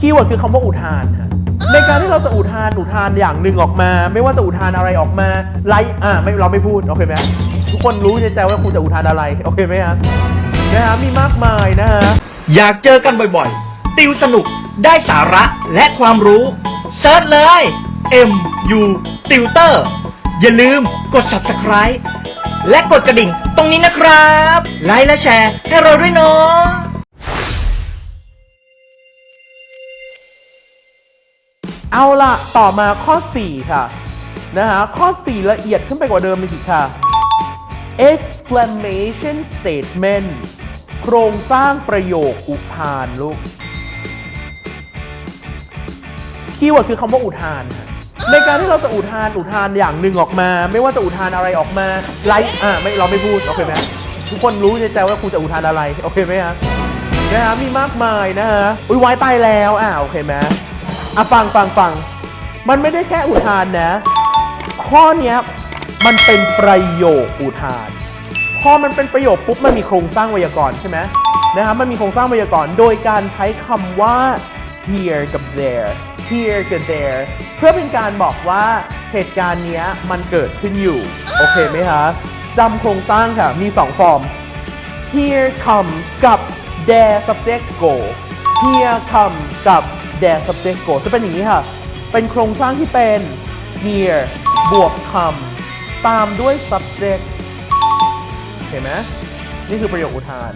คีย์เวิร์ดคือคำว่าอุทานฮะในการที่เราจะอุทานอุทานอย่างหนึ่งออกมา ไม่ว่าจะอุทานอะไรออกมาไลอ่าไม่เราไม่พูดโอเคไหมทุกคนรู้ในใจว่าคุณจะอุทานอะไรโอเคไหมฮะนะฮะมีมากมายนะฮะอยากเจอกันบ่อยๆ ติวสนุกได้สาระและความรู้เซิร์ชเลย M U Tutor อย่าลืมกด subscribe และกดกระดิ่งตรงนี้นะครับ ไลค์และแชร์ให้เราด้วยเนาะ เอาละต่อมาข้อ 4 ค่ะนะฮะข้อ 4 ละเอียดขึ้นไปกว่าเดิมอีกค่ะ exclamation statement โครงสร้างประโยคอุทานลูก คีย์เวิร์ดคือคำว่าอุทานค่ะในการที่เราจะอุทานอุทานอย่างหนึ่งออกมา ไม่ว่าจะอุทานอะไรออกมาไลค์อ่าไม่เราไม่พูดโอเคไหมทุกคนรู้ในใจว่าคุณจะอุทานอะไรโอเคไหมฮะนะฮะมีมากมายนะฮะอุ้ยไว้ตายแล้วอ่าโอเคไหม อะฟังฟังฟัง มันไม่ได้แค่อุทานนะ ข้อเนี้ยมันเป็นประโยคอุทาน พอมันเป็นประโยคปุ๊บมันมีโครงสร้างไวยากรณ์ใช่ไหมนะครับมันมีโครงสร้างไวยากรณ์โดยการใช้คำว่า here กับ there here กับ there เพื่อเป็นการบอกว่าเหตุการณ์เนี้ยมันเกิดขึ้นอยู่ โอเคไหมคะจำโครงสร้างค่ะ มี 2 ฟอร์ม here comes กับ there subject go here comes กับ the subject go จะเป็นอย่างนี้ค่ะ เป็นโครงสร้างที่เป็น here บวก come ตามด้วย subject เห็นไหมนี่คือประโยคอุทาน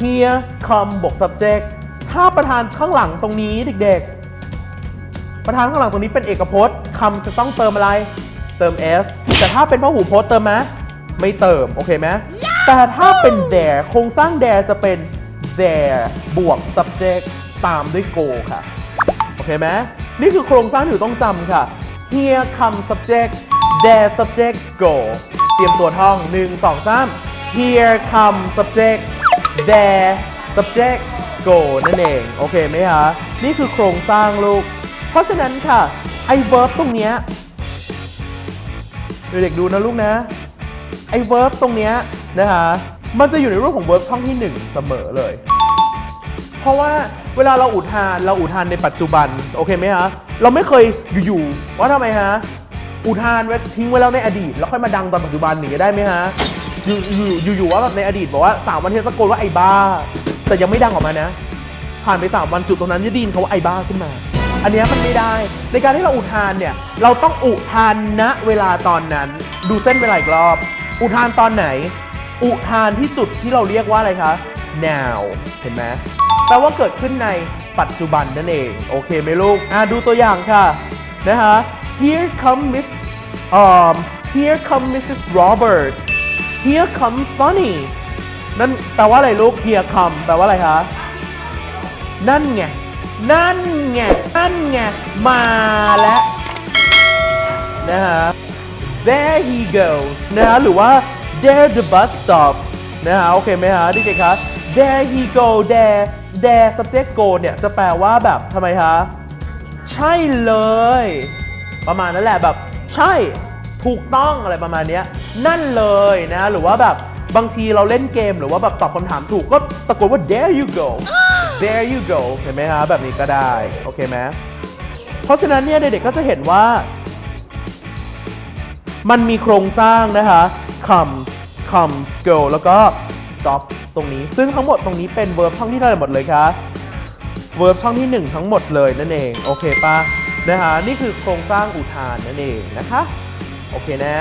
here come บวก subject ถ้าประธานข้างหลังตรงนี้เด็กๆ ประธานข้างหลังตรงนี้เป็นเอกพจน์คำจะต้องเติมอะไร เติม s แต่ถ้าเป็นพหูพจน์เติมไหมไม่เติม โอเคไหมแต่ถ้าเป็น there โครงสร้าง there จะเป็น there บวก subject ตามด้วย go ค่ะ โอเคไหมนี่คือโครงสร้างที่หนูต้องจำค่ะ here come subject there subject go เตรียมตัวท่อง 1 2 3 here come subject there subject go นั่นเอง โอเคไหมคะ นี่คือโครงสร้างลูก เพราะฉะนั้นค่ะ ไอ้ verb ตรงเนี้ยเด็กๆดูนะลูกนะ ไอ้ verb ตรงเนี้ยนะคะ มันจะอยู่ในรูปของ verb ช่องที่ 1 เสมอเลย เพราะว่าเวลาเราอุทานเราอุทานในปัจจุบันโอเคไหมฮะเราไม่เคยอยู่ๆว่าทำไมฮะอุทานไว้ทิ้งไว้แล้วในอดีต แล้วค่อยมาดังตอนปัจจุบันหนีได้ไหมฮะอยู่อยู่อยู่อยู่ว่าแบบในอดีตบอกว่าสามวันที่ตะโกนว่าไอ้บ้า แต่ยังไม่ดังออกมานะ ผ่านไปสามวันจุดตรงนั้นจะไดยินเขาว่าไอ้บ้าขึ้นมา อันนี้มันไม่ได้ ในการที่เราอุทานเนี่ยเราต้องอุทานณเวลาตอนนั้น ดูเส้นเวลาอีกรอบ อุทานตอนไหน อุทานที่จุดที่เราเรียกว่าอะไรคะ now เห็นไหมแปลว่าเกิดขึ้นในปัจจุบันนั่นเอง โอเคไหมลูก อะดูตัวอย่างค่ะนะฮะ here come Miss um here come Mrs. Roberts here come Sunny นั่นแปลว่าอะไรลูก here come แปลว่าอะไรคะ นั่นไง นั่นไง นั่นไง มาแล้วนะฮะ there he goes นะฮะหรือว่า there the bus stops นะฮะโอเคไหมฮะดิเกคะ there he go there there subject go เนี่ยจะแปลว่าแบบทำไมคะใช่เลย ประมาณนั้นแหละแบบ ใช่ถูกต้องอะไรประมาณนี้นั่นเลยนะ หรือว่าแบบบางทีเราเล่นเกมหรือว่าแบบตอบคำถามถูกก็ตะโกนว่า there you go there you go เห็นไหมฮะแบบนี้ก็ได้ โอเคไหมเพราะฉะนั้นเนี่ยเด็กๆก็จะเห็นว่า มันมีโครงสร้างนะคะ comes comes go แล้วก็ job ตรงนี้ ซึ่งทั้งหมดตรงนี้เป็น verb ช่องที่เท่าไหร่หมดเลยคะ verb ช่องที่ 1 ทั้งหมดเลยนั่นเอง โอเคปะนะคะนี่คือโครงสร้างอุทานนั่นเองนะคะ โอเคนะ